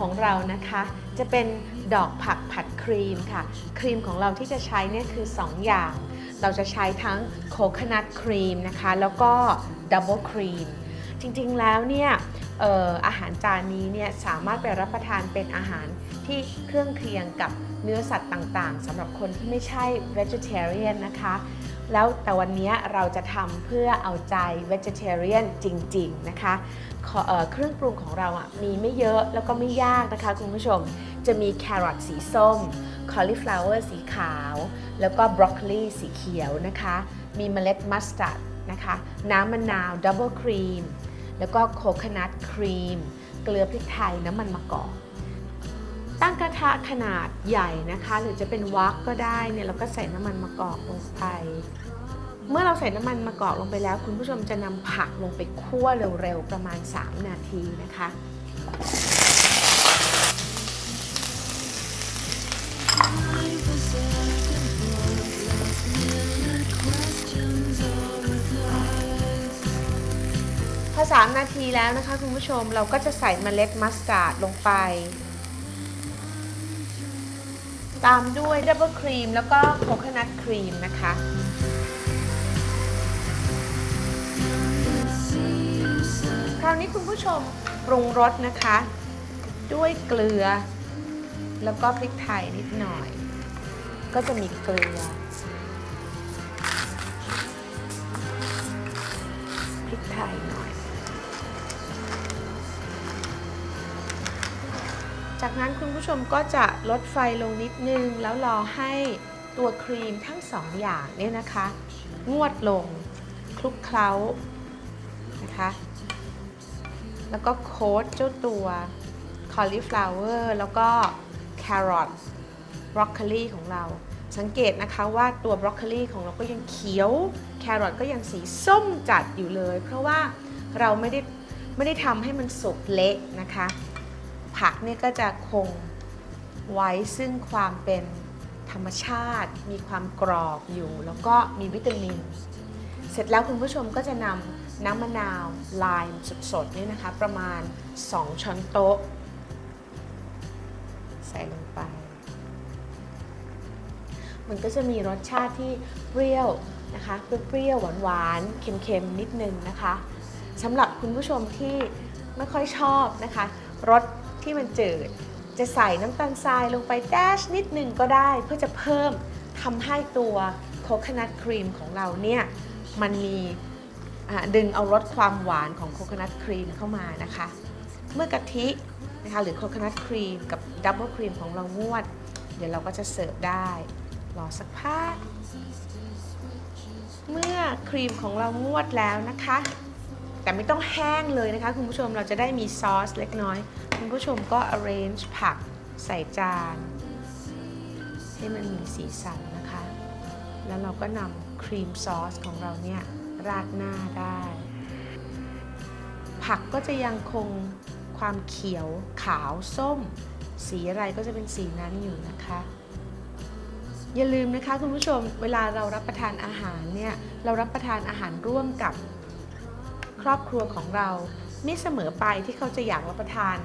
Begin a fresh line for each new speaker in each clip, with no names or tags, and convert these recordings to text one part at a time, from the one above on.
ของเรานะคะ จะเป็นดอกผักผัดครีมค่ะ ครีมของเราที่จะใช้เนี่ยคือ 2 อย่าง เราจะใช้ทั้งโคคนัทครีมนะคะ แล้วก็ดับเบิลครีม จริงๆแล้วเนี่ยอออาหารจานนี้เนี่ยสามารถไปรับประทานเป็นอาหารที่เครื่องเคียงกับเนื้อสัตว์ต่างๆสำหรับคนที่ไม่ใช่ vegetarian นะคะ แล้วแต่วันนี้เราจะทำเพื่อเอาใจ vegetarian จริง ๆ นะคะขอเครื่องปรุงของเราอะมีไม่เยอะแล้วก็ไม่ยากนะคะคุณผู้ชม จะมีแครอทสีส้ม cauliflower สีขาว แล้วก็บรอกโคลีสีเขียวนะคะ มีเมล็ดมัสตาร์ดนะคะ น้ำมะนาวดับเบิลครีม แล้วก็โคคนัทครีม เกลือพริกไทยน้ำมันมะกอก ตั้งกระทะขนาดใหญ่นะคะ หรือจะเป็นวักก็ได้เนี่ยเราก็ใส่น้ำมันมะกอกลงไป เมื่อเราใส่น้ำมันมะกอกลงไปแล้ว คุณผู้ชมจะนำผักลงไปคั่วเร็วๆประมาณ 3 นาทีนะคะพอ3นาทีแล้วนะคะคุณผู้ชมเราก็จะใส่เมล็ดมัสตาร์ดลงไป ตามด้วยดับเบิลครีมแล้วก็โคคนัทครีมนะคะ คราวนี้คุณผู้ชมปรุงรสนะคะ ด้วยเกลือ แล้วก็พริกไทยนิดหน่อย ก็จะมีเกลือ พริกไทยหน่อย จากนั้นคุณผู้ชมก็จะลดไฟลงนิดนึง แล้วรอให้ตัวครีมทั้งสองอย่างเนี่ยนะคะ งวดลงคลุกเคล้านะคะ แล้วก็โค้ดเจ้าตัว cauliflower แล้วก็แครอทบรอกโคลีของเรา สังเกตนะคะว่าตัวบรอกโคลีของเราก็ยังเขียว แครอทก็ยังสีส้มจัดอยู่เลย เพราะว่าเราไม่ได้ไม่ได้ทำให้มันสุกเละนะคะ ผักเนี่ยก็จะคงไว้ซึ่งความเป็นธรรมชาติ มีความกรอบอยู่ แล้วก็มีวิตามิน เสร็จแล้วคุณผู้ชมก็จะนำน้ำมะนาวลายสดๆนี่นะคะ ประมาณ 2 ช้อนโต๊ะ ใส่ลงไป มันก็จะมีรสชาติที่เปรี้ยวนะคะเปรี้ยวหวานๆเค็มๆนิดนึงนะคะสำหรับคุณผู้ชมที่ไม่ค่อยชอบนะคะรส ที่มันจืด จะใส่น้ำตาลทรายลงไปแดชนิดหนึ่งก็ได้ เพื่อจะเพิ่มทำให้ตัวโคคนัทครีมของเราเนี่ยมันมีดึงเอารสความหวานของโคคนัทครีมเข้ามานะคะ เมื่อกะทินะคะหรือโคคนัทครีมกับดับเบิลครีมของเรางวด เดี๋ยวเราก็จะเสิร์ฟได้รอสักพักเมื่อครีมของเรางวดแล้วนะคะ แต่ไม่ต้องแห้งเลยนะคะ คุณผู้ชมเราจะได้มีซอสเล็กน้อย คุณผู้ชมก็ arrange ผักใส่จาน ให้มันมีสีสันนะคะ แล้วเราก็นำครีมซอสของเราเนี่ย ราดหน้าได้ ผักก็จะยังคงความเขียวขาวส้ม สีอะไรก็จะเป็นสีนั้นอยู่นะคะอย่าลืมนะคะคุณผู้ชมเวลาเรารับประทานอาหารเนี่ย เรารับประทานอาหารร่วมกับ ครอบครัวของเรา ไม่เสมอไปที่เขาจะอยากรับประทาน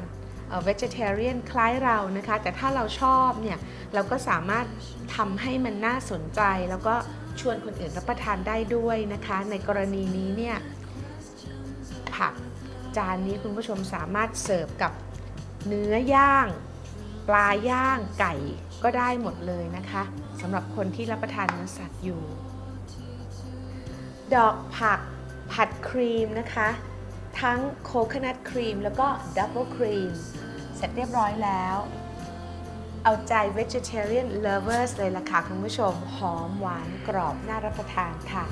เอ่อ vegetarian คล้ายเรานะคะ แต่ถ้าเราชอบเนี่ยเราก็สามารถทำให้มันน่าสนใจ แล้วก็ชวนคนอื่นรับประทานได้ด้วยนะคะ ในกรณีนี้เนี่ยผักจานนี้คุณผู้ชมสามารถเสิร์ฟกับเนื้อย่างปลาย่างไก่ก็ได้หมดเลยนะคะสำหรับคนที่รับประทานเนื้อสัตว์อยู่ ดอกผัก ผัดครีมนะคะ ทั้งโคค o นัทครีมแล้วก็ดับเบิลครีมเสร็จเรียบร้อยแล้ว เอาใจ vegetarian lovers เลยล่ะค่ะคุณผู้ชม หอมหวานกรอบน่ารับประทานค่ะ